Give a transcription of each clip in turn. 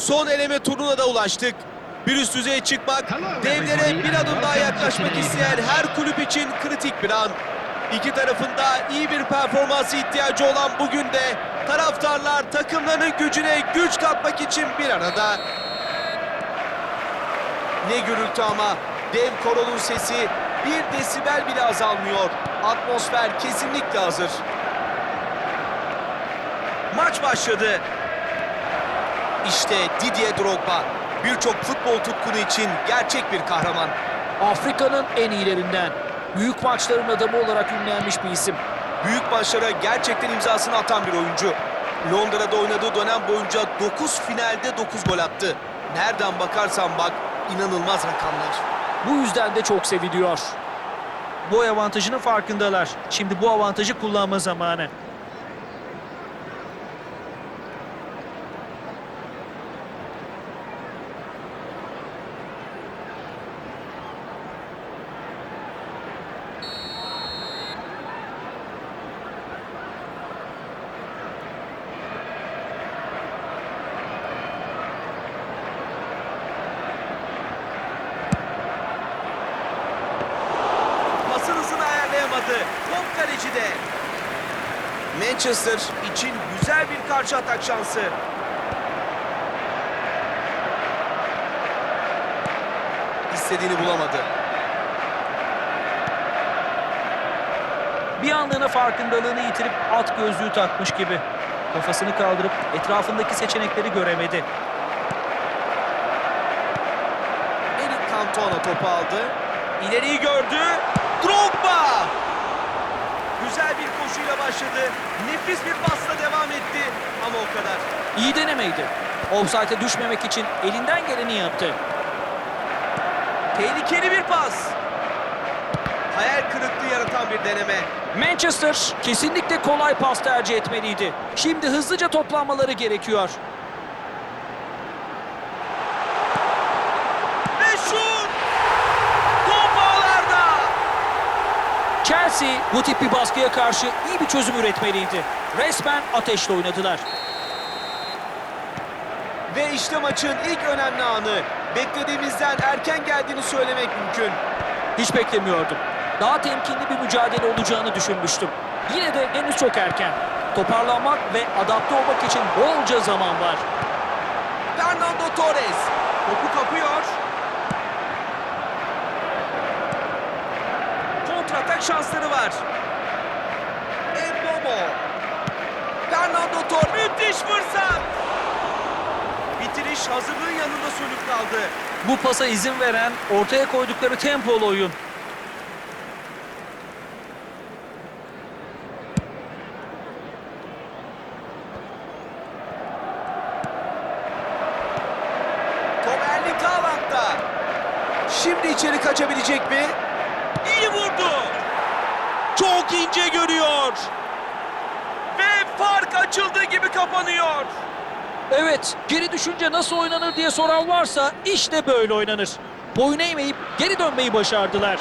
Son eleme turuna da ulaştık. Bir üst düzeye çıkmak, devlere bir adım daha yaklaşmak isteyen her kulüp için kritik bir an. İki tarafında iyi bir performansı ihtiyacı olan bugün de taraftarlar takımlarının gücüne güç katmak için bir arada. Ne gürültü ama dev koronun sesi bir desibel bile azalmıyor. Atmosfer kesinlikle hazır. Maç başladı. İşte Didier Drogba. Birçok futbol tutkunu için gerçek bir kahraman. Afrika'nın en iyilerinden. Büyük maçların adamı olarak ünlenmiş bir isim. Büyük maçlara gerçekten imzasını atan bir oyuncu. Londra'da oynadığı dönem boyunca 9 finalde 9 gol attı. Nereden bakarsan bak inanılmaz rakamlar. Bu yüzden de çok seviliyor. Boy avantajının farkındalar. Şimdi bu avantajı kullanma zamanı. Ayarlayamadı. Top kalecide. Manchester için güzel bir karşı atak şansı. İstediğini bulamadı. Bir anlığına farkındalığını yitirip at gözlüğü takmış gibi. Kafasını kaldırıp etrafındaki seçenekleri göremedi. Eric Cantona topu aldı. İleriyi gördü. Drogba! Güzel bir koşuyla başladı. Nefis bir pasla devam etti. Ama o kadar. İyi denemeydi. Offside'e düşmemek için elinden geleni yaptı. Tehlikeli bir pas. Hayal kırıklığı yaratan bir deneme. Manchester kesinlikle kolay pas tercih etmeliydi. Şimdi hızlıca toplanmaları gerekiyor. Ve şut! Top ağlarda! Chelsea bu tip bir baskıya karşı iyi bir çözüm üretmeliydi. Resmen ateşle oynadılar. Ve işte maçın ilk önemli anı. Beklediğimizden erken geldiğini söylemek mümkün. Hiç beklemiyordum. Daha temkinli bir mücadele olacağını düşünmüştüm. Yine de henüz çok erken. Toparlanmak ve adapte olmak için bolca zaman var. Fernando Torres topu kapıyor. Kontratak şansları var. Mbomo. Fernando Torres müthiş fırsat. Bitiriş hazırlığın yanında sönük kaldı. Bu pasa izin veren ortaya koydukları tempolu oyun. Top Erling Haaland'da. Şimdi içeri kaçabilecek mi? İyi vurdu. Çok ince görüyor. Ve fark açıldığı gibi kapanıyor. Evet, geri düşünce nasıl oynanır diye soran varsa işte böyle oynanır. Boyun eğmeyip geri dönmeyi başardılar.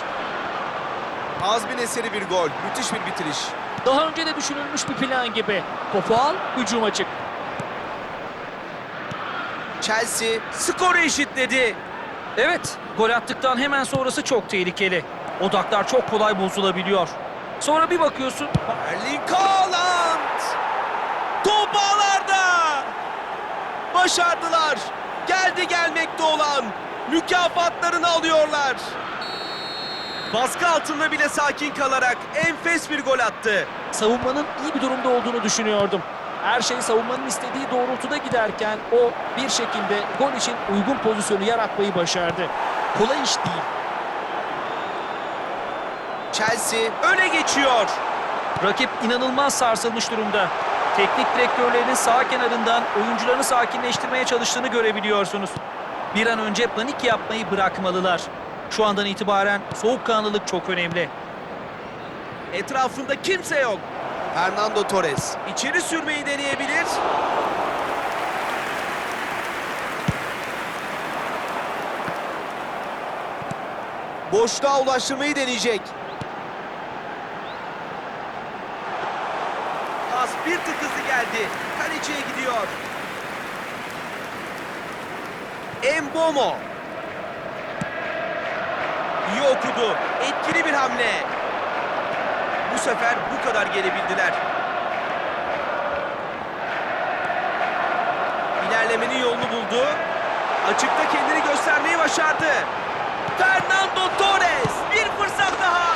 Azmin eseri bir gol. Müthiş bir bitiriş. Daha önce de düşünülmüş bir plan gibi. Topu al, hücuma çık. Chelsea skoru eşitledi. Evet, gol attıktan hemen sonrası çok tehlikeli. Odaklar çok kolay bozulabiliyor. Sonra bir bakıyorsun Erling Haaland. Top ağlarda. Başardılar. Geldi gelmekte olan. Mükafatlarını alıyorlar. Baskı altında bile sakin kalarak enfes bir gol attı. Savunmanın iyi bir durumda olduğunu düşünüyordum. Her şey savunmanın istediği doğrultuda giderken o bir şekilde gol için uygun pozisyonu yaratmayı başardı. Kolay iş değil. Chelsea öne geçiyor. rakip inanılmaz sarsılmış durumda. Teknik direktörlerinin sağ kenarından oyuncularını sakinleştirmeye çalıştığını görebiliyorsunuz. Bir an önce panik yapmayı bırakmalılar. Şu andan itibaren soğukkanlılık çok önemli. Etrafında kimse yok. Fernando Torres içeri sürmeyi deneyebilir. Boşluğa ulaştırmayı deneyecek. Geldi. Kaleciye gidiyor. Embomo. İyi okudu. Etkili bir hamle. Bu sefer bu kadar gelebildiler. İlerlemenin yolunu buldu. Açıkta kendini göstermeyi başardı. Fernando Torres bir fırsat daha.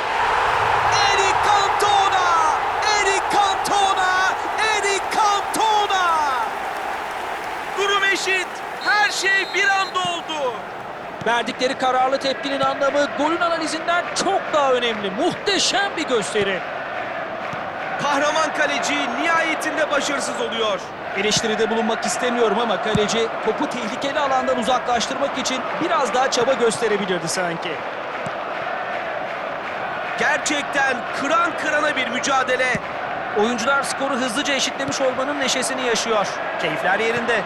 Eric Cantona! Eric Cantona! Eric Cantona! Durum eşit. Her şey bir anda oldu. Verdikleri kararlı tepkinin anlamı golün analizinden çok daha önemli. Muhteşem bir gösteri. Kahraman kaleci nihayetinde başarısız oluyor. Eleştiride bulunmak istemiyorum ama kaleci topu tehlikeli alandan uzaklaştırmak için biraz daha çaba gösterebilirdi sanki. Gerçekten kıran kırana bir mücadele. Oyuncular skoru hızlıca eşitlemiş olmanın neşesini yaşıyor. Keyifler yerinde.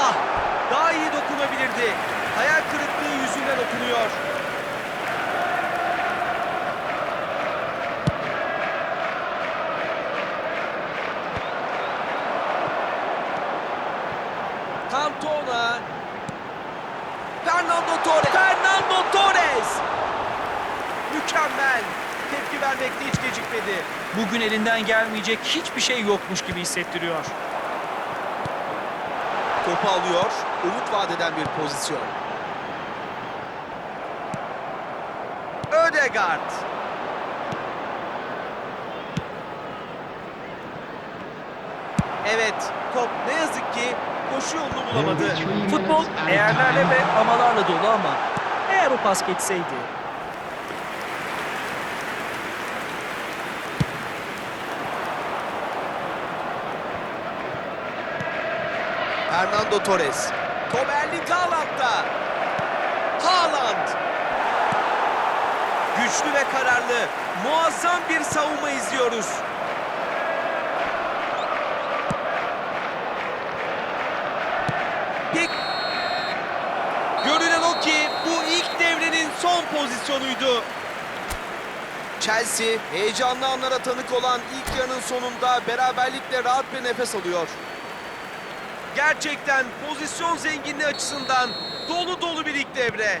Ah, daha iyi dokunabilirdi. Hayal kırıklığı yüzünden okunuyor. Cantona. Fernando Torres. Fernando Torres. Mükemmel. Tepki vermekte hiç gecikmedi. Bugün elinden gelmeyecek hiçbir şey yokmuş gibi hissettiriyor. Topu alıyor. Umut vadeden bir pozisyon. Ödegaard. Evet, top ne yazık ki koşu yolunu bulamadı. Futbol eğerlerle ve amalarla dolu ama eğer o pas geçseydi Fernando Torres. Top Erling Haaland'da. Haaland. Güçlü ve kararlı, muazzam bir savunma izliyoruz. Pik. Görünen o ki bu ilk devrenin son pozisyonuydu. Chelsea heyecanlı anlara tanık olan ilk yarının sonunda beraberlikle rahat bir nefes alıyor. Gerçekten pozisyon zenginliği açısından dolu dolu bir ilk devre.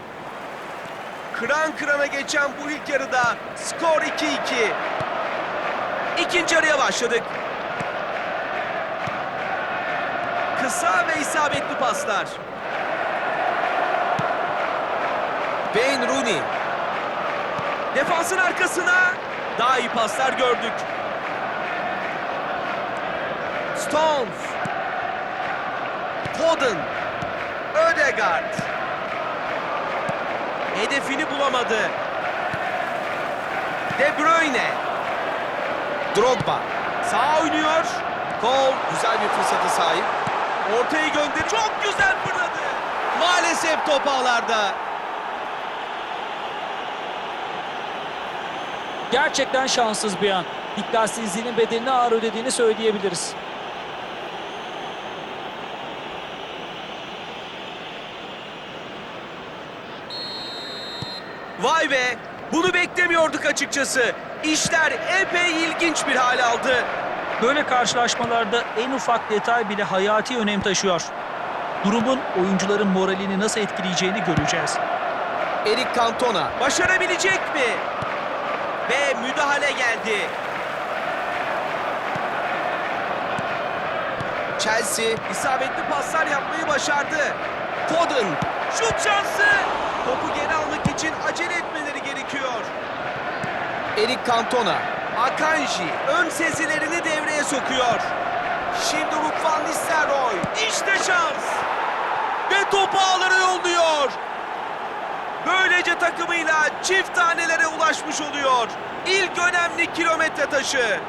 Kıran kırana geçen bu ilk yarıda skor 2-2. İkinci yarıya başladık. Kısa ve isabetli paslar. Wayne Rooney. Defansın arkasına daha iyi paslar gördük. Stones. Foden. Ödegaard. Hedefini bulamadı. De Bruyne. Drogba. Sağ oynuyor. Kol güzel bir fırsatı sahip. Ortayı gönder. Çok güzel fırladı. Maalesef top ağlarda. Gerçekten şanssız bir an. Dikkatsizliğinin bedelini ağır ödediğini söyleyebiliriz. Vay be! Bunu beklemiyorduk açıkçası. İşler epey ilginç bir hal aldı. böyle karşılaşmalarda en ufak detay bile hayati önem taşıyor. Durumun oyuncuların moralini nasıl etkileyeceğini göreceğiz. Eric Cantona başarabilecek mi? Ve müdahale geldi. Chelsea isabetli paslar yapmayı başardı. Foden şut şansı. Topu geri için acele etmeleri gerekiyor. Eric Cantona, Akanji ön sezilerini devreye sokuyor. Şimdi Ruud van Nistelrooy. İşte şans. Ve topu ağlara yolluyor. Böylece takımıyla çift tanelere ulaşmış oluyor. İlk önemli kilometre taşı.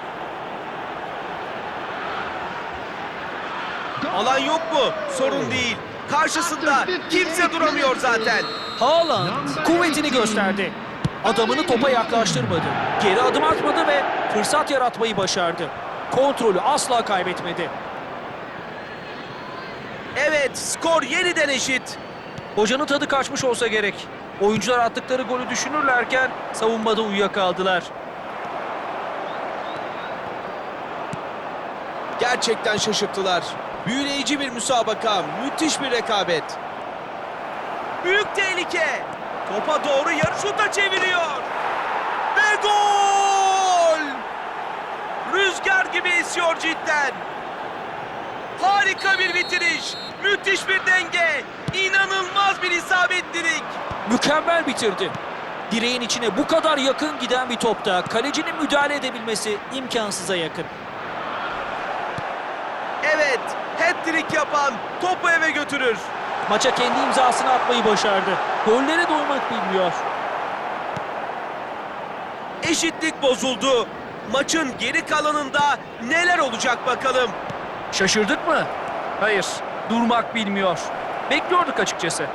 Alan yok mu? Sorun değil. Karşısında kimse duramıyor zaten. Haaland kuvvetini gösterdi. Adamını topa yaklaştırmadı. Geri adım atmadı ve fırsat yaratmayı başardı. Kontrolü asla kaybetmedi. Evet, skor yeniden eşit. Hocanın tadı kaçmış olsa gerek. Oyuncular attıkları golü düşünürlerken savunmada uyuyakaldılar. Gerçekten şaşırttılar. Büyüleyici bir müsabaka, müthiş bir rekabet. Büyük tehlike. Topa doğru yarı şuta çeviriyor. Ve gol! Rüzgar gibi esiyor cidden. Harika bir bitiriş. Müthiş bir denge. İnanılmaz bir isabetlilik. Mükemmel bitirdi. Direğin içine bu kadar yakın giden bir topta kalecinin müdahale edebilmesi imkansıza yakın. Evet, hat-trick yapan topu eve götürür. Maça kendi imzasını atmayı başardı. Gollere doymak bilmiyor. Eşitlik bozuldu. Maçın geri kalanında neler olacak bakalım. Şaşırdık mı? Hayır. Durmak bilmiyor. Bekliyorduk açıkçası.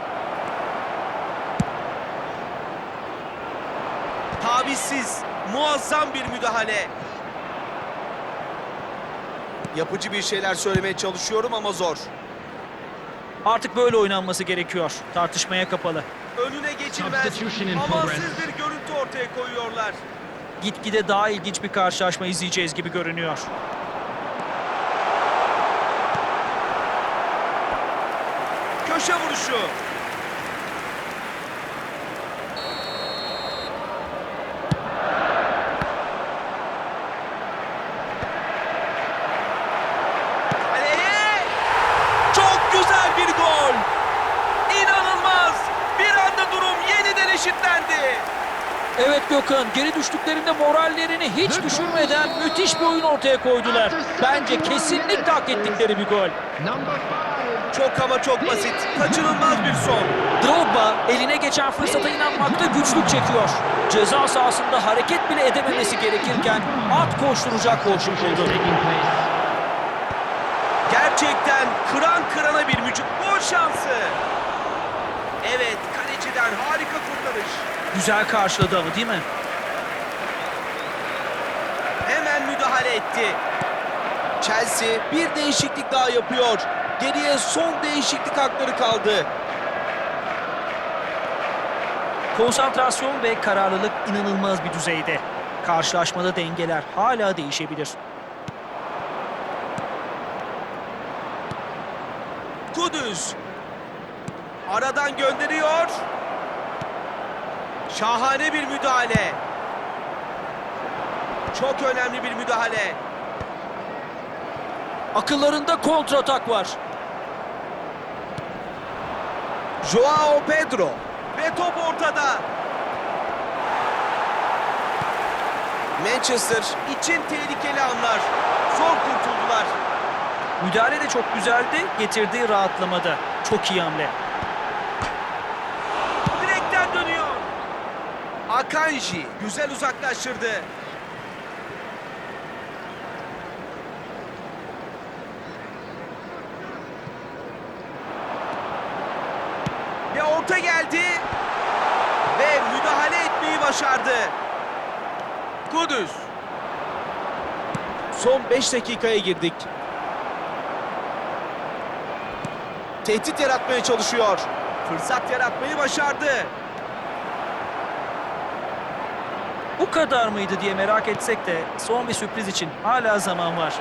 Tavizsiz, muazzam bir müdahale. Yapıcı bir şeyler söylemeye çalışıyorum ama zor. Artık böyle oynanması gerekiyor. Tartışmaya kapalı. Önüne geçilmez, amansız bir görüntü ortaya koyuyorlar. Gitgide daha ilginç bir karşılaşma izleyeceğiz gibi görünüyor. Köşe vuruşu. Kaleye! Çok güzel bir gol. İnanılmaz. Bir anda durum yeniden eşitlendi. Evet Gökhan, geri düştüklerinde morallerini hiç düşürmeden müthiş bir oyun ortaya koydular. Bence kesinlikle hak ettikleri bir gol. Çok ama çok basit. Kaçınılmaz bir son. Drogba eline geçen fırsata inanmakta güçlük çekiyor. Ceza sahasında hareket bile edememesi gerekirken at koşturacak Substitution buldu. Gerçekten kıran kırana bir mücük. Gol şansı. Evet, kaleciden harika kurtarış. Güzel karşıladı ama değil mi? Hemen müdahale etti. Chelsea bir değişiklik daha yapıyor. Geriye son değişiklik hakları kaldı. Konsantrasyon ve kararlılık inanılmaz bir düzeyde. Karşılaşmada dengeler hala değişebilir. Kudüs. Aradan gönderiyor. Şahane bir müdahale. Çok önemli bir müdahale. Akıllarında kontratak var. Joao Pedro. Ve top ortada. Manchester için tehlikeli anlar. Zor kurtuldular. Müdahale de çok güzeldi, getirdiği rahatlamada. Çok iyi hamle. Akanji güzel uzaklaştırdı. Ve orta geldi. Ve müdahale etmeyi başardı. Kudüs. Son 5 dakikaya girdik. Tehdit yaratmaya çalışıyor. Fırsat yaratmayı başardı. Bu kadar mıydı diye merak etsek de son bir sürpriz için hala zaman var.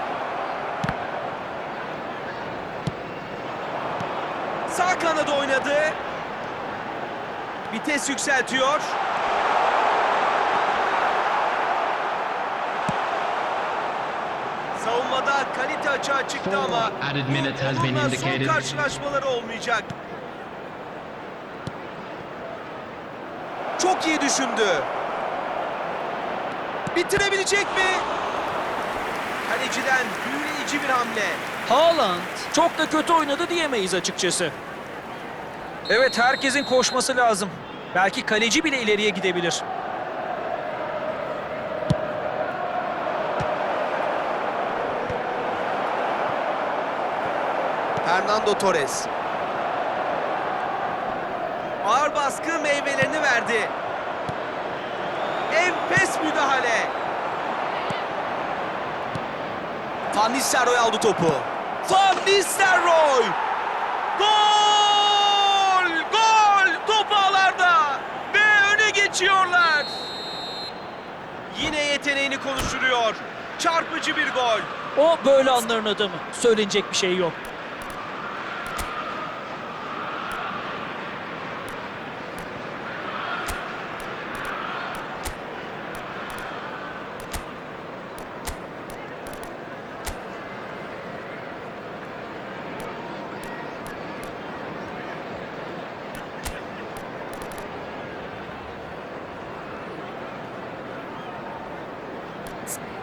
Sağ kanada oynadı. Vites yükseltiyor. Savunmada kalite açığa çıktı ama bununla son karşılaşmaları olmayacak. Çok iyi düşündü. Bitirebilecek mi? Kaleciden büyüleyici bir hamle. Haaland çok da kötü oynadı diyemeyiz açıkçası. Evet herkesin koşması lazım. Belki kaleci bile ileriye gidebilir. Fernando Torres. Ağır baskı meyvelerini verdi. Enfes müdahale. Van Nistelrooy aldı topu. Van Nistelrooy! Gol! Gol! Top ağlarda ve öne geçiyorlar. Yine yeteneğini konuşturuyor. Çarpıcı bir gol. O böyle anların adamı. Söylenecek bir şey yok. Thanks.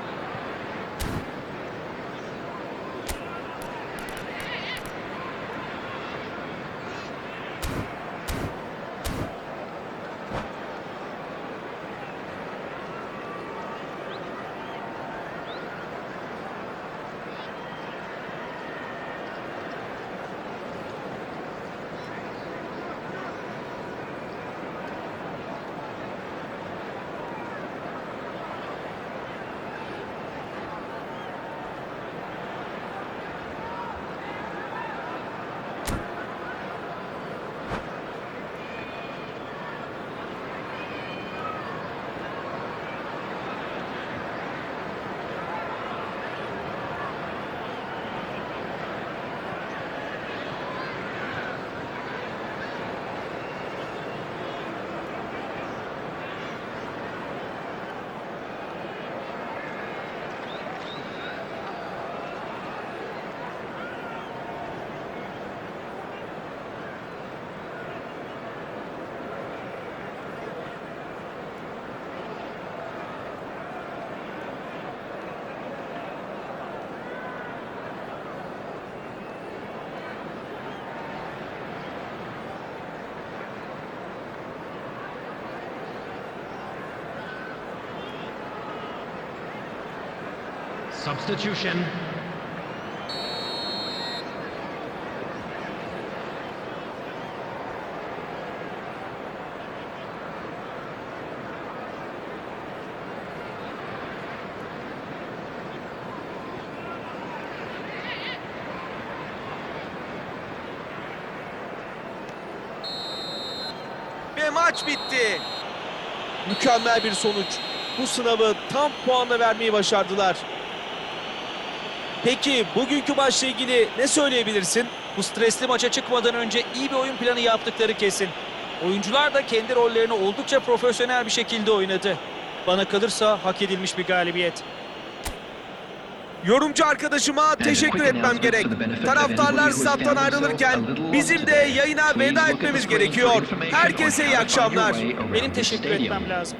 Substitution. Ve maç bitti. Mükemmel bir sonuç. Bu sınavı tam puanla vermeyi başardılar. Peki bugünkü maçla ilgili ne söyleyebilirsin? Bu stresli maça çıkmadan önce iyi bir oyun planı yaptıkları kesin. Oyuncular da kendi rollerini oldukça profesyonel bir şekilde oynadı. Bana kalırsa hak edilmiş bir galibiyet. Yorumcu arkadaşıma teşekkür etmem gerek. Taraftarlar stat'tan ayrılırken bizim de yayına veda etmemiz gerekiyor. Herkese iyi akşamlar. Benim teşekkür etmem lazım.